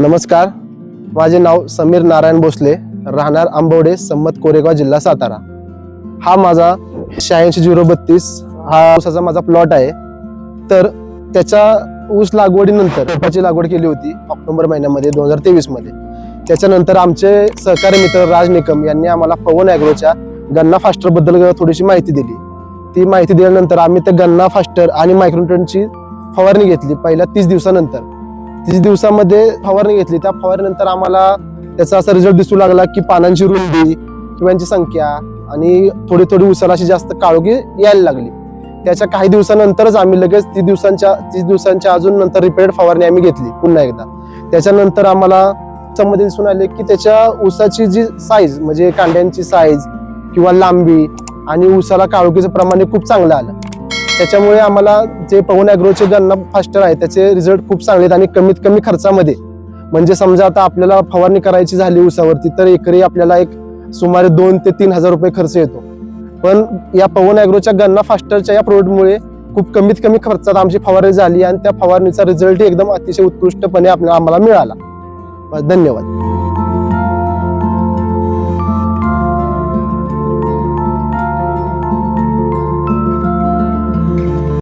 नमस्कार. माझे नाव समीर नारायण भोसले. राहणार आंबवडे संमत कोरेगाव जिल्हा सातारा. हा माझा शहाऐंशी झिरो बत्तीस. हा ऊसाचा माझा प्लॉट आहे. तर त्याच्या ऊस लागवडीनंतर रोपाची लागवड केली होती ऑक्टोबर महिन्यामध्ये दोन हजार तेवीसमध्ये त्याच्यानंतर आमचे सहकारी मित्र राज निकम यांनी आम्हाला पवन ॲग्रोच्या गन्ना फास्टरबद्दल थोडीशी माहिती दिली. ती माहिती दिल्यानंतर आम्ही त्या गन्ना फास्टर आणि मायक्रोन्युट्रनची फवारणी घेतली पहिल्या तीस दिवसानंतर. तीस दिवसामध्ये फवारणी घेतली त्या फवारणीनंतर आम्हाला त्याचा असा रिझल्ट दिसू लागला की पानांची रुंदी किंवाची संख्या आणि थोडी थोडी उसाला अशी जास्त काळोखी यायला लागली. त्याच्या काही दिवसानंतरच आम्ही लगेच तीस दिवसांच्या तीस दिवसांच्या अजून नंतर रिपेड फवारणी आम्ही घेतली पुन्हा एकदा. त्याच्यानंतर आम्हाला मध्ये दिसून आले की त्याच्या ऊसाची जी साईज म्हणजे कांड्यांची साईज किंवा लांबी आणि ऊसाला काळोखीचं प्रमाण हे खूप चांगलं आलं. त्याच्यामुळे आम्हाला जे पवन ॲग्रोचे गन्ना फास्टर आहे त्याचे रिझल्ट खूप चांगले आहेत आणि कमीत कमी खर्चामध्ये. म्हणजे समजा आता आपल्याला फवारणी करायची झाली ऊसावरती तर एकरी आपल्याला एक सुमारे दोन ते तीन हजार रुपये खर्च येतो. पण या पवन ॲग्रोच्या गन्ना फास्टरच्या या प्रोडक्टमुळे खूप कमीत कमी खर्चात आमची फवारणी झाली आणि त्या फवारणीचा रिझल्ट एकदम अतिशय उत्कृष्टपणे आपल्याला आम्हाला मिळाला. धन्यवाद.